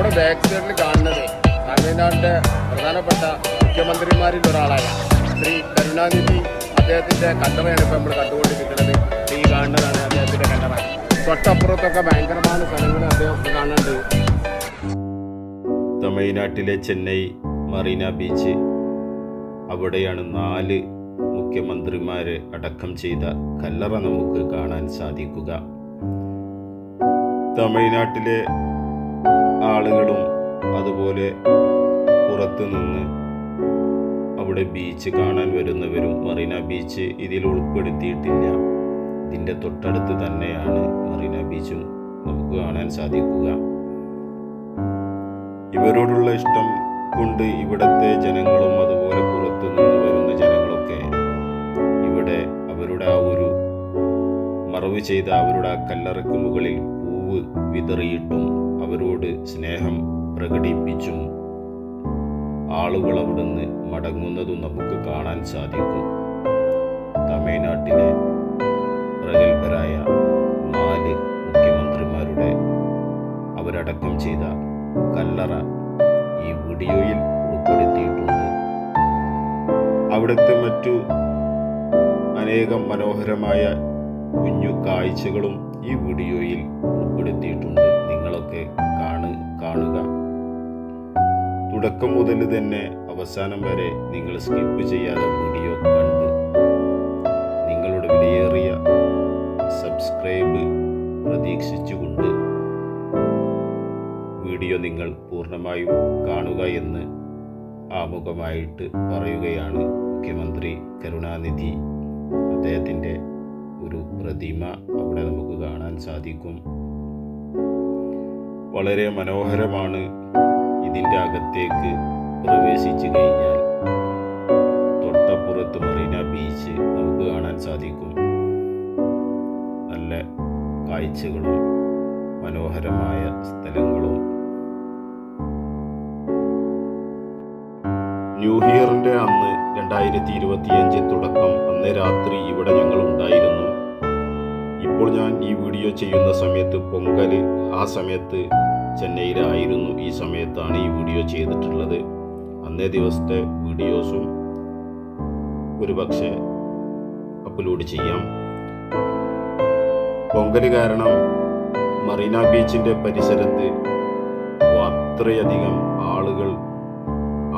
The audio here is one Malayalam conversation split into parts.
നമ്മുടെ ബാക്ക് സൈഡിൽ കാണുന്നത് തമിഴ്നാടിന്റെ പ്രധാനപ്പെട്ട മുഖ്യമന്ത്രിമാരിൽ ഒരാളായ ശ്രീ കരുണാനിധി. അദ്ദേഹത്തിന്റെ കണ്ടവയാണ് ഇപ്പൊ നമ്മൾ കണ്ടുകൊണ്ടിരിക്കുന്നത്. ഈ കാണുന്നതാണ് അദ്ദേഹത്തിന്റെ കണ്ടവ തൊട്ടപ്പുറത്തൊക്കെ ഭയങ്കരമായ സ്ഥലങ്ങൾ അദ്ദേഹം കാണുന്നുണ്ട്. തമിഴ്നാട്ടിലെ ചെന്നൈ മറീന ബീച്ച്. അവിടെയാണ് നാല് മുഖ്യമന്ത്രിമാരെ അടക്കം ചെയ്ത കല്ലറ നമുക്ക് കാണാൻ സാധിക്കുക. തമിഴ്നാട്ടിലെ ആളുകളും അതുപോലെ പുറത്തു നിന്ന് അവിടെ ബീച്ച് കാണാൻ വരുന്നവരും മറീന ബീച്ച് ഇതിൽ ഉൾപ്പെടുത്തിയിട്ടില്ല. ഇതിന്റെ തൊട്ടടുത്ത് തന്നെയാണ് മറീന ബീച്ചും നമുക്ക് കാണാൻ സാധിക്കുക. ഇവരോടുള്ള ഇഷ്ടം കൊണ്ട് ഇവിടത്തെ ജനങ്ങളും അതുപോലെ പുറത്തു നിന്ന് വരുന്ന ജനങ്ങളൊക്കെ ഇവിടെ അവരുടെ ആ ഒരു മറവ് ചെയ്ത അവരുടെ ആ കല്ലറക്ക് മുകളിൽ പൂവ് വിതറിയിട്ടും അവരോട് സ്നേഹം പ്രകടിപ്പിച്ചും ആളുകൾ അവിടുന്ന് മടങ്ങുന്നതും നമുക്ക് കാണാൻ സാധിക്കും. തമിഴ്നാട്ടിലെ പ്രഗത്ഭരായ നാല് മുഖ്യമന്ത്രിമാരുടെ അവരടക്കം ചെയ്ത കല്ലറ ഈ വീഡിയോയിൽ ഉൾപ്പെടുത്തിയിട്ടുണ്ട്. അവിടുത്തെ മറ്റു അനേകം മനോഹരമായ കുഞ്ഞു കാഴ്ചകളും ഈ വീഡിയോയിൽ ഉൾപ്പെടുത്തിയിട്ടുണ്ട്. നിങ്ങളൊക്കെ കാണു കാണുക. തുടക്കം മുതൽ തന്നെ അവസാനം വരെ നിങ്ങൾ സ്കിപ്പ് ചെയ്യാതെ വീഡിയോ കണ്ട് നിങ്ങളുടെ വിലയേറിയ സബ്സ്ക്രൈബ് പ്രതീക്ഷിച്ചുകൊണ്ട് വീഡിയോ നിങ്ങൾ പൂർണമായും കാണുക എന്ന് ആമുഖമായിട്ട് പറയുകയാണ് മുഖ്യമന്ത്രി കരുണാനിധി. അദ്ദേഹത്തിന്റെ ഒരു പ്രതിമ അവിടെ നമുക്ക് കാണാൻ സാധിക്കും. വളരെ മനോഹരമാണ് ഇതിന്റെ അകത്തേക്ക് പ്രവേശിച്ചു കഴിഞ്ഞാൽ. തൊട്ടപ്പുറത്ത് മറീന ബീച്ച് നമുക്ക് കാണാൻ സാധിക്കും. നല്ല കാഴ്ചകളും മനോഹരമായ സ്ഥലങ്ങളും. ന്യൂ ഇയറിന്റെ അന്ന് രണ്ടായിരത്തി ഇരുപത്തിയഞ്ച് തുടക്കം അന്ന് രാത്രി ഇവിടെ ഞങ്ങൾ ഉണ്ടായിരുന്നു. ഇപ്പോൾ ഞാൻ ഈ വീഡിയോ ചെയ്യുന്ന സമയത്ത് പൊങ്കൽ ആ സമയത്ത് ചെന്നൈയിലായിരുന്നു ഈ സമയത്താണ് ഈ വീഡിയോ ചെയ്തിട്ടുള്ളത്. അന്നേ ദിവസത്തെ വീഡിയോസും ഒരു പക്ഷേ അപ്ലോഡ് ചെയ്യാം. പൊങ്കൽ കാരണം മറീന ബീച്ചിന്റെ പരിസരത്ത് അത്രയധികം ആളുകൾ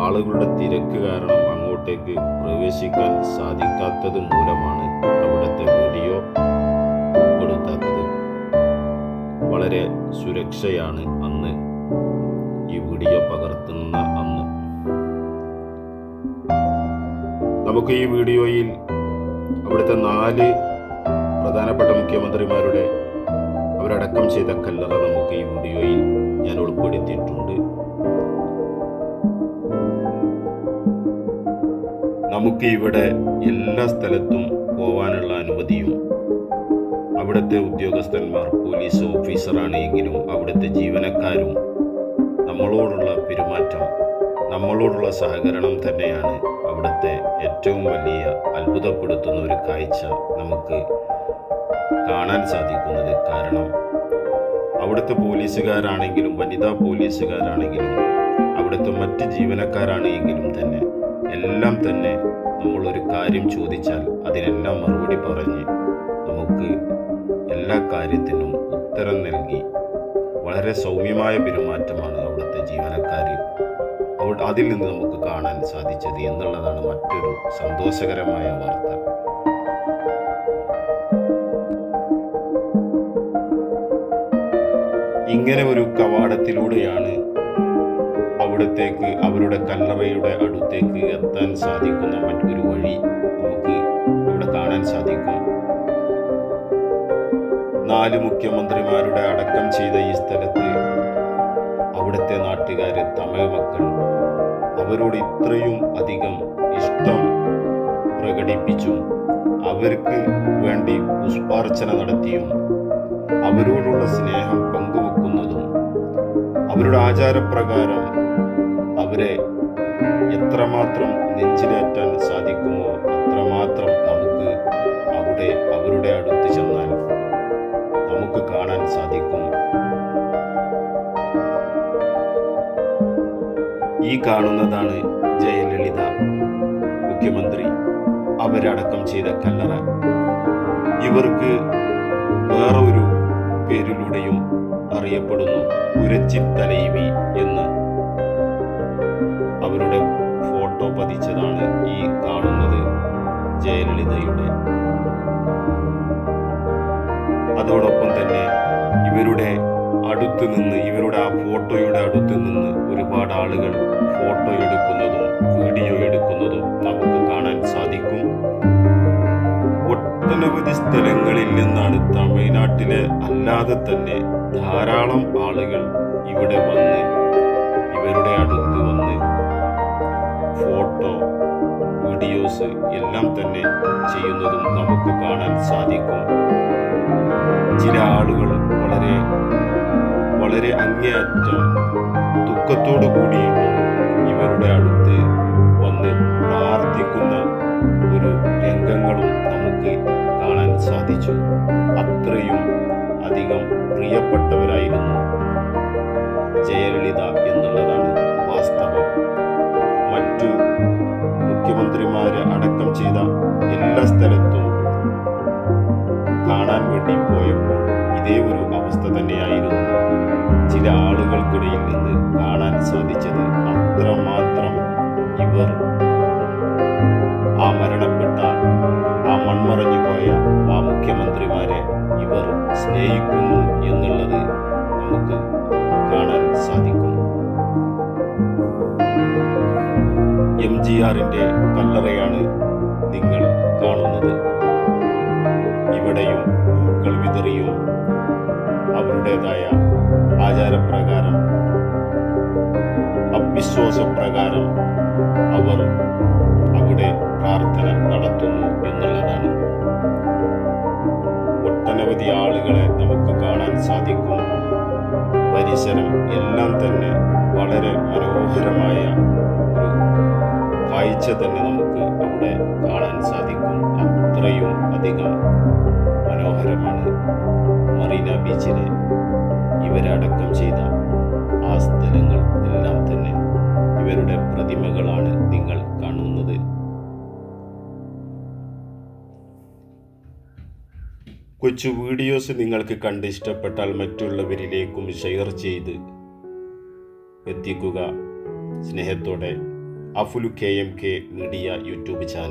ആളുകളുടെ തിരക്ക് കാരണം അങ്ങോട്ടേക്ക് പ്രവേശിക്കാൻ സാധിക്കാത്തത് മൂലമാണ് അവിടുത്തെ വളരെ സുരക്ഷയാണ് അന്ന്. ഈ വീഡിയോ പകർത്തുന്ന അന്ന്. നമുക്ക് ഈ വീഡിയോയിൽ അവിടുത്തെ നാല് പ്രധാനപ്പെട്ട മുഖ്യമന്ത്രിമാരുടെ അവരടക്കം ചെയ്ത കല്ലറ നമുക്ക് ഈ വീഡിയോയിൽ ഞാൻ ഉൾപ്പെടുത്തിയിട്ടുണ്ട്. നമുക്ക് ഇവിടെ എല്ലാ സ്ഥലത്തും പോവാനുള്ള അനുമതിയും അവിടുത്തെ ഉദ്യോഗസ്ഥന്മാർ പോലീസ് ഓഫീസറാണെങ്കിലും അവിടുത്തെ ജീവനക്കാരും നമ്മളോടുള്ള പെരുമാറ്റം നമ്മളോടുള്ള സഹകരണം തന്നെയാണ് അവിടുത്തെ ഏറ്റവും വലിയ അത്ഭുതപ്പെടുത്തുന്ന ഒരു കാഴ്ച നമുക്ക് കാണാൻ സാധിക്കുന്നത്. കാരണം അവിടുത്തെ പോലീസുകാരാണെങ്കിലും വനിതാ പോലീസുകാരാണെങ്കിലും അവിടുത്തെ മറ്റ് ജീവനക്കാരാണ് എങ്കിലും തന്നെ എല്ലാം തന്നെ നമ്മളൊരു കാര്യം ചോദിച്ചാൽ അതിനെല്ലാം മറുപടി പറഞ്ഞ് എല്ലാ കാര്യത്തിനും ഉത്തരം നൽകി. വളരെ സൗമ്യമായ പെരുമാറ്റമാണ് അവിടുത്തെ ജീവനക്കാർ അവിടെ അതിൽ നിന്ന് നമുക്ക് കാണാൻ സാധിച്ചത് എന്നുള്ളതാണ് മറ്റൊരു സന്തോഷകരമായ വാർത്ത. ഇങ്ങനെ ഒരു കവാടത്തിലൂടെയാണ് അവിടത്തേക്ക് അവരുടെ കല്ലറയുടെ അടുത്തേക്ക് എത്താൻ സാധിക്കുന്ന മറ്റൊരു വഴി നമുക്ക് ഇവിടെ കാണാൻ സാധിക്കും. നാല് മുഖ്യമന്ത്രിമാരുടെ അടക്കം ചെയ്ത ഈ സ്ഥലത്ത് അവിടുത്തെ നാട്ടുകാര് തമിഴ് മക്കൾ അവരോട് ഇത്രയും അധികം ഇഷ്ടം പ്രകടിപ്പിച്ചും അവർക്ക് വേണ്ടി പുഷ്പാർച്ചന നടത്തിയും അവരോടുള്ള സ്നേഹം പങ്കുവെക്കുന്നതും അവരുടെ ആചാരപ്രകാരം അവരെ എത്രമാത്രം നെഞ്ചിലേറ്റാൻ സാധിക്കുമോ അത്രമാത്രം നമുക്ക് അവിടെ അവരുടെ അടുത്ത് ഈ കാണുന്നതാണ് ജയലളിത. മുഖ്യമന്ത്രി അവരടക്കം ചെയ്ത കല്ലറ. ഇവർക്ക് വേറെ ഒരു പേരിലൂടെയും അറിയപ്പെടുന്നു. ഉരച്ചി തലൈവി എന്ന്. അവരുടെ ഫോട്ടോ പതിച്ചതാണ് ഈ കാണുന്നത് ജയലളിതയുടെ. അതോടൊപ്പം തന്നെ ഇവരുടെ അടുത്ത് നിന്ന് ഇവരുടെ ആ ഫോട്ടോയുടെ അടുത്ത് നിന്ന് ഒരുപാട് ആളുകൾ ഫോട്ടോ എടുക്കുന്നതും വീഡിയോ എടുക്കുന്നതും നമുക്ക് കാണാൻ സാധിക്കും. ഒട്ടനവധി സ്ഥലങ്ങളിൽ നിന്നാണ് തമിഴ്നാട്ടിലെ അല്ലാതെ തന്നെ ധാരാളം ആളുകൾ ഇവിടെ വന്ന് ഇവരുടെ അടുത്ത് വന്ന് ഫോട്ടോ വീഡിയോസ് എല്ലാം തന്നെ ചെയ്യുന്നതും നമുക്ക് കാണാൻ സാധിക്കും. ചില ആളുകൾ വളരെ വളരെ അങ്ങേയറ്റം ദുഃഖത്തോടു കൂടിയിട്ട് ഇവരുടെ അടുത്ത് വന്ന് പ്രാർത്ഥിക്കുന്ന ഒരു രംഗങ്ങളും നമുക്ക് കാണാൻ സാധിച്ചു. അത്രയും അധികം പ്രിയപ്പെട്ടവരായിരുന്നു ജയലളിത എന്നുള്ളതാണ് വാസ്തവം. മറ്റു മുഖ്യമന്ത്രിമാരെ അടക്കം ചെയ്ത എല്ലാ സ്ഥലത്തും കാണാൻ വേണ്ടി പോയപ്പോൾ ഇതേ ഒരു അവസ്ഥ തന്നെയായിരുന്നു. ചില ആളുകൾക്കിടയിൽ നിന്ന് കാണാൻ സാധിച്ചത് അത്രമാത്രം ഇവർ ആ മരണപ്പെട്ട ആ മൺമറഞ്ഞു പോയ ആ മുഖ്യമന്ത്രിമാരെ ഇവർ സ്നേഹിക്കുന്നു എന്നുള്ളത് നമുക്ക് കാണാൻ സാധിക്കും. എം ജി ആറിന്റെ കല്ലറയാണ് നിങ്ങൾ കാണുന്നത്. ഇവിടെയും പൂക്കൾ വിതറിയും അവരുടേതായ ആചാരപ്രകാരം അവിശ്വാസപ്രകാരം അവർ അവിടെ പ്രാർത്ഥന നടത്തുന്നു എന്നുള്ളതാണ്. ഒട്ടനവധി ആളുകളെ നമുക്ക് കാണാൻ സാധിക്കും. പരിസരം എല്ലാം തന്നെ വളരെ മനോഹരമായ ഒരു കാഴ്ച തന്നെ നമുക്ക് അവിടെ കാണാൻ സാധിക്കും. അത്രയും അധികം മനോഹരമാണ് മറീന ബീച്ചിലെ ഇവരടക്കം ചെയ്ത ആ സ്ഥലങ്ങൾ എല്ലാം തന്നെ ഇവരുടെ പ്രതിമകളാണ് നിങ്ങൾ കാണുന്നത്. കൊച്ചു വീഡിയോസ് നിങ്ങൾക്ക് കണ്ട് ഇഷ്ടപ്പെട്ടാൽ മറ്റുള്ളവരിലേക്കും ഷെയർ ചെയ്ത് എത്തിക്കുക. സ്നേഹത്തോടെ അഫുലു K M K media YouTube channel.